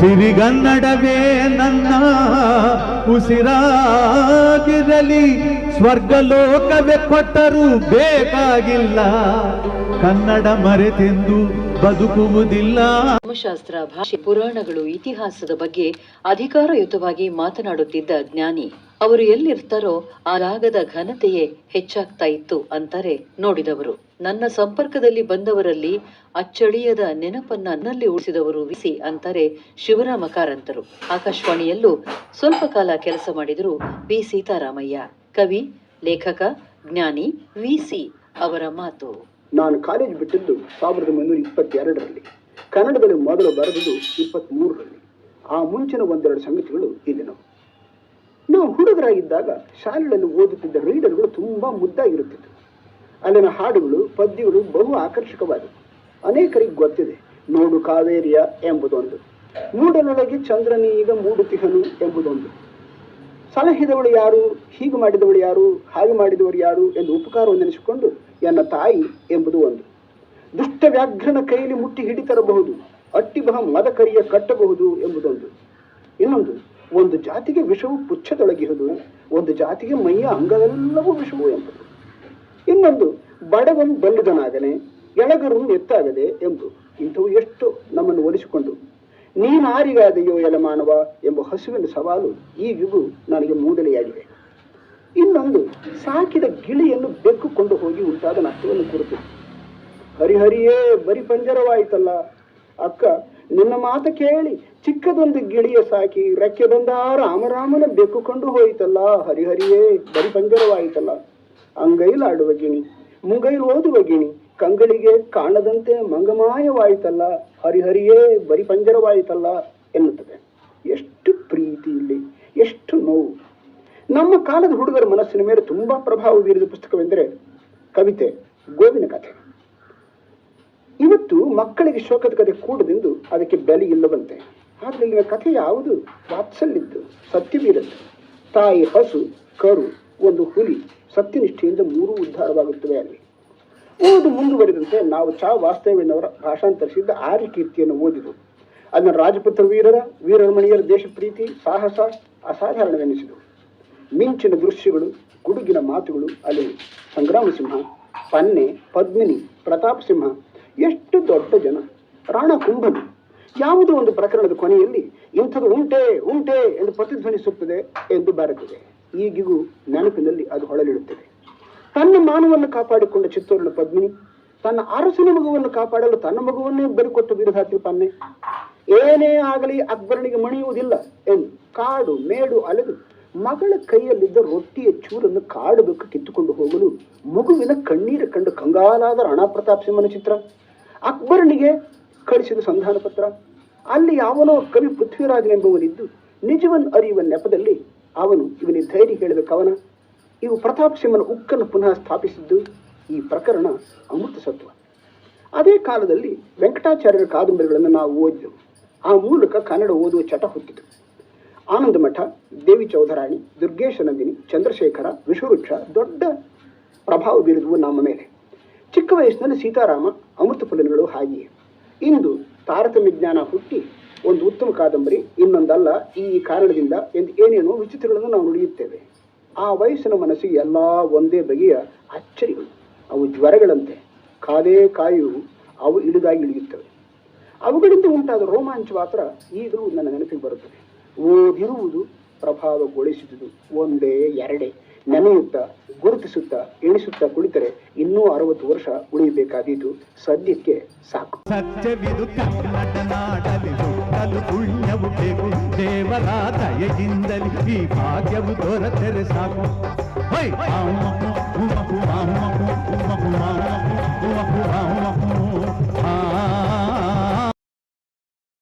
ಸಿರಿಗನ್ನಡವೇ ನನ್ನ ಉಸಿರಾಗಿರಲಿ, ಸ್ವರ್ಗಲೋಕವೇ ಕೊಟ್ಟರೂ ಬೇಕಾಗಿಲ್ಲ. ಕನ್ನಡ ಮರೆತೆಂದು ಬದುಕುವುದಿಲ್ಲ. ಧರ್ಮಶಾಸ್ತ್ರ, ಭಾಷೆ, ಪುರಾಣಗಳು, ಇತಿಹಾಸದ ಬಗ್ಗೆ ಅಧಿಕಾರಯುತವಾಗಿ ಮಾತನಾಡುತ್ತಿದ್ದ ಜ್ಞಾನಿ ಅವರು ಎಲ್ಲಿರ್ತಾರೋ ಆ ರಾಗದ ಘನತೆಯೇ ಹೆಚ್ಚಾಗ್ತಾ ಇತ್ತು ಅಂತಾರೆ ನೋಡಿದವರು. ನನ್ನ ಸಂಪರ್ಕದಲ್ಲಿ ಬಂದವರಲ್ಲಿ ಅಚ್ಚಳಿಯದ ನೆನಪನ್ನ ನನ್ನಲ್ಲಿ ಉಳಿಸಿದವರು ವಿಸಿ ಅಂತಾರೆ ಶಿವರಾಮ ಕಾರಂತರು. ಆಕಾಶವಾಣಿಯಲ್ಲೂ ಸ್ವಲ್ಪ ಕಾಲ ಕೆಲಸ ಮಾಡಿದರು ವಿ ಸೀತಾರಾಮಯ್ಯ. ಕವಿ, ಲೇಖಕ, ಜ್ಞಾನಿ ವಿಸಿ ಅವರ ಮಾತು. ನಾನು ಕಾಲೇಜ್ ಬಿಟ್ಟಿದ್ದು ಸಾವಿರದ ಒಂಬೈನೂರ ಇಪ್ಪತ್ತೆರಡರಲ್ಲಿ. ಕನ್ನಡದಲ್ಲಿ ಮೊದಲು ಬರೆದಿದ್ದು ಇಪ್ಪತ್ತ್ ಮೂರರಲ್ಲಿ ಆ ಮುಂಚಿನ ಒಂದೆರಡು ಸಂಗತಿಗಳು ಇಲ್ಲಿನವು. ನಾವು ಹುಡುಗರಾಗಿದ್ದಾಗ ಶಾಲೆಗಳಲ್ಲಿ ಓದುತ್ತಿದ್ದ ರೀಡರ್ಗಳು ತುಂಬಾ ಮುದ್ದಾಗಿರುತ್ತಿತ್ತು. ಅಲ್ಲಿನ ಹಾಡುಗಳು, ಪದ್ಯಗಳು ಬಹು ಆಕರ್ಷಕವಾದವು ಅನೇಕರಿಗೆ ಗೊತ್ತಿದೆ, ನೋಡು ಕಾವೇರಿಯ ಎಂಬುದೊಂದು, ಮೂಡಲೊಳಗೆ ಚಂದ್ರನೀಗ ಮೂಡುತಿಹನು ಎಂಬುದೊಂದು. ಸಲಹಿದವಳು ಯಾರು, ಹೀಗೆ ಮಾಡಿದವಳು ಯಾರು, ಹಾಗೆ ಮಾಡಿದವರು ಯಾರು ಎಂದು ಉಪಕಾರವನ್ನು ನೆನೆಸಿಕೊಂಡು ಎನ್ನ ತಾಯಿ ಎಂಬುದು ಒಂದು. ದುಷ್ಟ ವ್ಯಾಘ್ರನ ಕೈಯಲ್ಲಿ ಮುಟ್ಟಿ ಹಿಡಿತರಬಹುದು, ಅಟ್ಟಿಬಹ ಮದಕರಿಯ ಕಟ್ಟಬಹುದು ಎಂಬುದೊಂದು. ಇನ್ನೊಂದು ಒಂದು ಜಾತಿಗೆ ವಿಷವು ಪುಚ್ಛದೊಳಗಿಹುದು ಒಂದು ಜಾತಿಗೆ ಮೈಯ ಅಂಗವೆಲ್ಲವೂ ವಿಷವು ಎಂಬುದು. ಇನ್ನೊಂದು, ಬಡವನು ಬಲ್ಲಿದನಾಗನೆ ಎಳಗರು ಎತ್ತಾಗದೆ ಎಂದು. ಇಂಥವು ಎಷ್ಟು ನಮ್ಮನ್ನು ಒಲಿಸಿಕೊಂಡು, ನೀನಾರಿಗಾದೆಯೋ ಎಲ ಮಾನವ ಎಂಬ ಹಸುವಿನ ಸವಾಲು ಈಗಿಗೂ ನನಗೆ ಮೂದಲೆಯಾಗಿದೆ. ಇನ್ನೊಂದು, ಸಾಕಿದ ಗಿಳಿಯನ್ನು ಬೆಕ್ಕುಕೊಂಡು ಹೋಗಿ ಉಂಟಾದ ನಷ್ಟವನ್ನು ಕುರಿತು ಹರಿಹರಿಯೇ ಬರಿ ಪಂಜರವಾಯಿತಲ್ಲ, ಅಕ್ಕ ನಿನ್ನ ಮಾತು ಕೇಳಿ, ಚಿಕ್ಕದೊಂದು ಗಿಳಿಯ ಸಾಕಿ ರೆಕ್ಕೆ ಬಂದ ರಾಮರಾಮನ ಬೆಕ್ಕುಕೊಂಡು ಹೋಯಿತಲ್ಲ, ಹರಿಹರಿಯೇ, ಬರಿ ಅಂಗೈಲ್ ಆಡುವ ಗಿಣಿ, ಮುಂಗೈಲ್ ಓದುವ ಗಿಣಿ, ಕಂಗಳಿಗೆ ಕಾಣದಂತೆ ಮಂಗಮಾಯವಾಯಿತಲ್ಲ, ಹರಿಹರಿಯೇ, ಬರಿ ಪಂಜರವಾಯಿತಲ್ಲ ಎನ್ನುತ್ತದೆ. ಎಷ್ಟು ಪ್ರೀತಿ ಇಲ್ಲಿ, ಎಷ್ಟು ನೋವು. ನಮ್ಮ ಕಾಲದ ಹುಡುಗರ ಮನಸ್ಸಿನ ಮೇಲೆ ತುಂಬಾ ಪ್ರಭಾವ ಬೀರಿದ ಪುಸ್ತಕವೆಂದರೆ ಕವಿತೆ, ಗೋವಿನ ಕಥೆ. ಇವತ್ತು ಮಕ್ಕಳಿಗೆ ಶೋಕದ ಕಥೆ ಕೂಡದೆಂದು ಅದಕ್ಕೆ ಬೆಲೆ ಇಲ್ಲವಂತೆ. ಆದರೆ ಇಲ್ಲಿನ ಕಥೆ ಯಾವುದು? ವಾತ್ಸಲ್ಯದ್ದು ಸತ್ಯವೀರದ್ದು ತಾಯಿ ಹಸು, ಕರು, ಒಂದು ಹುಲಿ ಸತ್ಯನಿಷ್ಠೆಯಿಂದ ಮೂರೂ ಉದ್ಧಾರವಾಗುತ್ತವೆ ಅಲ್ಲಿ. ಓದು ಮುಂದುವರಿದಂತೆ ನಾವು ಚಾ ವಾಸ್ತವ್ಯನವರ ಭಾಷಾಂತರಿಸಿದ್ದ ಆರ್ಯ ಕೀರ್ತಿಯನ್ನು ಓದಿದು ಅದನ್ನು ರಾಜಪುತ್ರ ವೀರರ, ವೀರರಮಣಿಯರ ದೇಶಪ್ರೀತಿ ಸಾಹಸ, ಅಸಾಧಾರಣವೆನಿಸಿದವು. ಮಿಂಚಿನ ದೃಶ್ಯಗಳು, ಗುಡುಗಿನ ಮಾತುಗಳು ಅಲ್ಲಿ ಸಂಗ್ರಾಮ ಸಿಂಹ ಪನ್ನೆ, ಪದ್ಮಿನಿ ಪ್ರತಾಪ್ ಸಿಂಹ ಎಷ್ಟು ದೊಡ್ಡ ಜನ. ರಾಣ ಕುಂಭನು ಯಾವುದೋ ಒಂದು ಪ್ರಕರಣದ ಕೊನೆಯಲ್ಲಿ ಇಂಥದ್ದು ಉಂಟೆ ಉಂಟೆ ಎಂದು ಪ್ರತಿಧ್ವನಿಸುತ್ತದೆ ಎಂದು ಬರುತ್ತದೆ ಈಗಿಗೂ ನೆನಪಿನಲ್ಲಿ ಅದು ಹೊಳಲಿಡುತ್ತದೆ. ತನ್ನ ಮಾನವನ್ನು ಕಾಪಾಡಿಕೊಂಡ ಚಿತ್ತೂರಿನ ಪದ್ಮಿನಿ, ತನ್ನ ಅರಸನ ಮಗುವನ್ನು ಕಾಪಾಡಲು ತನ್ನ ಮಗುವನ್ನೇ ಬರಿಕೊಟ್ಟು ಬಿರುದಾತಿ ಪನ್ನೆ. ಏನೇ ಆಗಲಿ ಅಕ್ಬರನಿಗೆ ಮಣಿಯುವುದಿಲ್ಲ ಎಂದು ಕಾಡು ಮೇಡು ಅಲೆದು ಮಗಳ ಕೈಯಲ್ಲಿದ್ದ ರೊಟ್ಟಿಯ ಚೂರನ್ನು ಕಾಡು ಬೆಕ್ಕು ಕಿತ್ತುಕೊಂಡು ಹೋಗಲು ಮಗುವಿನ ಕಣ್ಣೀರು ಕಂಡು ಕಂಗಾಲಾದ ರಾಣಾ ಪ್ರತಾಪ್ ಸಿಂಹನ ಚಿತ್ರ. ಅಕ್ಬರನಿಗೆ ಕಳಿಸಿದ ಸಂಧಾನ ಪತ್ರ. ಅಲ್ಲಿ ಯಾವನೋ ಕವಿ ಪೃಥ್ವಿರಾಜನೆಂಬುವನಿದ್ದು ನಿಜವನ್ನು ಅರಿಯುವ ನೆಪದಲ್ಲಿ ಅವನು ಇವನಿಗೆ ಧೈರ್ಯ ಹೇಳಿದ ಕವನ. ಇವು ಪ್ರತಾಪ್ ಸಿಂಹನ ಉಕ್ಕನ್ನು ಪುನಃ ಸ್ಥಾಪಿಸಿದ್ದು ಈ ಪ್ರಕರಣ ಅಮೃತ ಸತ್ವ. ಅದೇ ಕಾಲದಲ್ಲಿ ವೆಂಕಟಾಚಾರ್ಯರ ಕಾದಂಬರಿಗಳನ್ನು ನಾವು ಓದಿದೆವು. ಆ ಮೂಲಕ ಕನ್ನಡ ಓದುವ ಚಟ ಹುಟ್ಟಿತು. ಆನಂದ ಮಠ, ದೇವಿ ಚೌಧರಾಣಿ, ದುರ್ಗೇಶ ನಂದಿನಿ, ಚಂದ್ರಶೇಖರ ವಿಶ್ವವೃಕ್ಷ ದೊಡ್ಡ ಪ್ರಭಾವ ಬೀರಿದವು ನಮ್ಮ ಮೇಲೆ. ವಯಸ್ಸಿನಲ್ಲಿ ಸೀತಾರಾಮ ಅಮೃತ ಫಲನಗಳು ಹಾಗೆಯೇ. ಇಂದು ತಾರತಮ್ಯ ಜ್ಞಾನ ಹುಟ್ಟಿ, ಒಂದು ಉತ್ತಮ ಕಾದಂಬರಿ, ಇನ್ನೊಂದಲ್ಲ ಈ ಕಾರಣದಿಂದ ಎಂದು ಏನೇನೋ ವಿಚಿತ್ರಗಳನ್ನು ನಾವು ನುಡಿಯುತ್ತೇವೆ. ಆ ವಯಸ್ಸಿನ ಮನಸ್ಸಿಗೆ ಎಲ್ಲ ಒಂದೇ ಬಗೆಯ ಅಚ್ಚರಿಗಳು, ಅವು ಜ್ವರಗಳಂತೆ ಕಾದೇ ಕಾಯು, ಅವು ಇಳಿದಾಗಿ ಇಳಿಯುತ್ತವೆ. ಅವುಗಳಿಂದ ಉಂಟಾದ ರೋಮಾಂಚ ಮಾತ್ರ ಈಗಲೂ ನನ್ನ ನೆನಪಿಗೆ ಬರುತ್ತದೆ. ಓದಿರುವುದು ಪ್ರಭಾವಗೊಳಿಸಿದುದು, ಒಂದೇ ಎರಡೇ, ನೆನೆಯುತ್ತಾ ಗುರುತಿಸುತ್ತಾ, ಎಣಿಸುತ್ತಾ ಕುಳಿತರೆ ಇನ್ನೂ ಅರವತ್ತು ವರ್ಷ ಉಳಿಯಬೇಕಾದೀತು. ಸದ್ಯಕ್ಕೆ ಸಾಕು. ಸತ್ಯವಿದು ದೇವರ ದಯೆಯಿಂದಲಿ ಈ ಭಾಗ್ಯವು ದೊರೆತರೆ ಸಾಕು.